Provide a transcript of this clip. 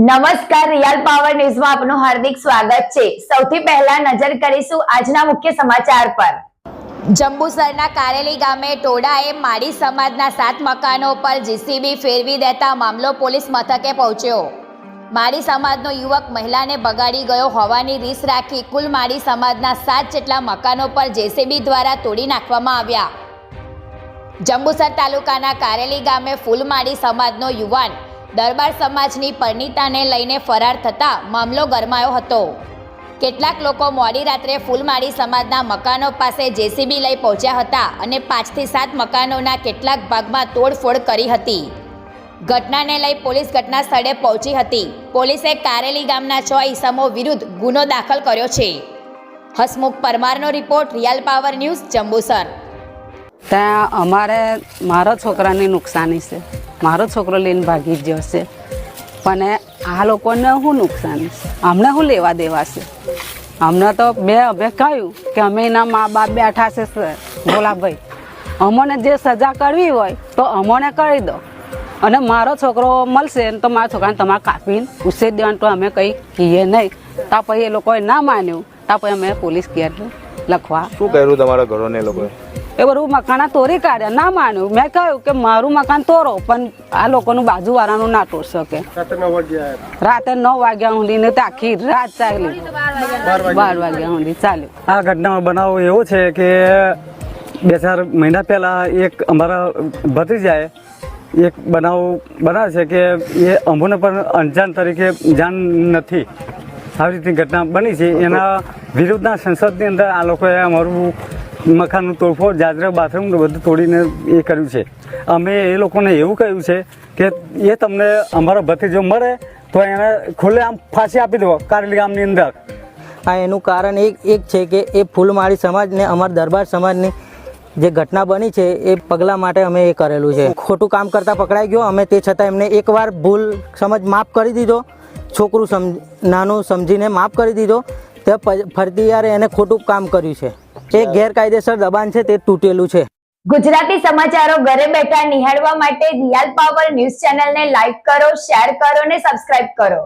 નમસ્કાર real power ન્યૂઝમાં આપનું હાર્દિક સ્વાગત છે. સૌથી પહેલા નજર કરીશું આજના મુખ્ય સમાચાર પર. જંબુસરના કારેલી ગામે ટોળાએ માડી સમાજના સાત મકાનો પર જીસીબી ફેરવી દેતા મામલો પોલીસ મથકે પહોંચ્યો. માડી સમાજનો યુવક મહિલાને બગાડી ગયો હોવાની રીસ રાખી કુલ માડી સમાજના સાત જેટલા મકાનો પર જેસીબી દ્વારા તોડી નાખવામાં આવ્યા. જંબુસર તાલુકાના કારેલી ગામે ફૂલમાળી સમાજનો યુવાન દરબાર સમાજની પરિણીતાને લઈને ફરાર થતા મામલો ગરમાયો હતો. કેટલાક લોકો મોડી રાત્રે ફૂલમાળી સમાજના મકાનો પાસે જેસીબી લઈ પહોંચ્યા હતા અને પાંચથી સાત મકાનોના કેટલાક ભાગમાં તોડફોડ કરી હતી. ઘટનાને લઈ પોલીસ ઘટના સ્થળે પહોંચી હતી. પોલીસે કારેલી ગામના છ ઈસમો વિરુદ્ધ ગુનો દાખલ કર્યો છે. Hasmukh પરમારનો report real power news Jambusar. ત્યાં અમારે મારા છોકરાની નુકસાની છે. મારો છોકરો લઈને ભાગી જ જશે પણ આ લોકોને શું નુકસાન? અમને શું લેવા દેવા છે? અમને તો બે અભે કહ્યું કે અમે એના મા બાપ બેઠા છે, સર. ભોલાભાઈ અમોને જે સજા કરવી હોય તો અમને કરી દો. અને મારો છોકરો મળશે ને તો મારા છોકરાને તમારે કાપીને ઉછેર દેવાનું તો અમે કંઈ કહીએ નહીં. તો પછી એ લોકોએ ના માન્યું. તો પછી અમે પોલીસ કેર લખવા શું કર્યું તમારા ઘરોને લોકોએ? એ બધું મકાન તોરી કાઢ્યા. ના માન્યું. મેં કહ્યું કે મારું મકાન તોરો પણ આ લોકોનું બાજુવાળાનું ના તોડ શકે. રાતે નવ વાગ્યા સુધી ને આખી રાત ચાલી. બાર વાગ્યા. સુધી ચાલ્યું. આ ઘટનાનો બનાવ એવો છે કે બે ચાર મહિના પહેલાં એક અમારા ભત્રીજાએ એક બનાવ બનાવે છે કે એ અંબુને પણ અંજાન તરીકે જાન નથી. આવી રીતની ઘટના બની છે. એના વિરુદ્ધના સંસદની અંદર આ લોકોએ અમારું મકાનનું તોડફોડ જાજરા, બાથરૂમ બધું તોડીને એ કર્યું છે. અમે એ લોકોને એવું કહ્યું છે કે એ તમને અમારો ભત્રીજો મળે, તો એને ખુલ્લે આમ ફાંસી આપી દો કારેલી ગામની અંદર. આ એનું કારણ એક એક છે કે એ ફૂલમાળી સમાજને અમારા દરબાર સમાજની જે ઘટના બની છે, એ પગલાં માટે અમે એ કરેલું છે. ખોટું કામ કરતા પકડાઈ ગયો, અમે તે છતાં એમને એકવાર ભૂલ સમજ માફ કરી દીધો. છોકરું સમ નાનું સમજીને માફ કરી દીધો. તે ફરતી યારે એને ખોટું કામ કર્યું છે. એ ગેરકાયદેસર દબાણ છે તે તૂટેલું છે. ગુજરાતી સમાચારો ઘરે બેઠા નિહાળવા માટે રિયલ પાવર ન્યૂઝ ચેનલને લાઈક કરો શેર કરો અને સબસ્ક્રાઇબ કરો.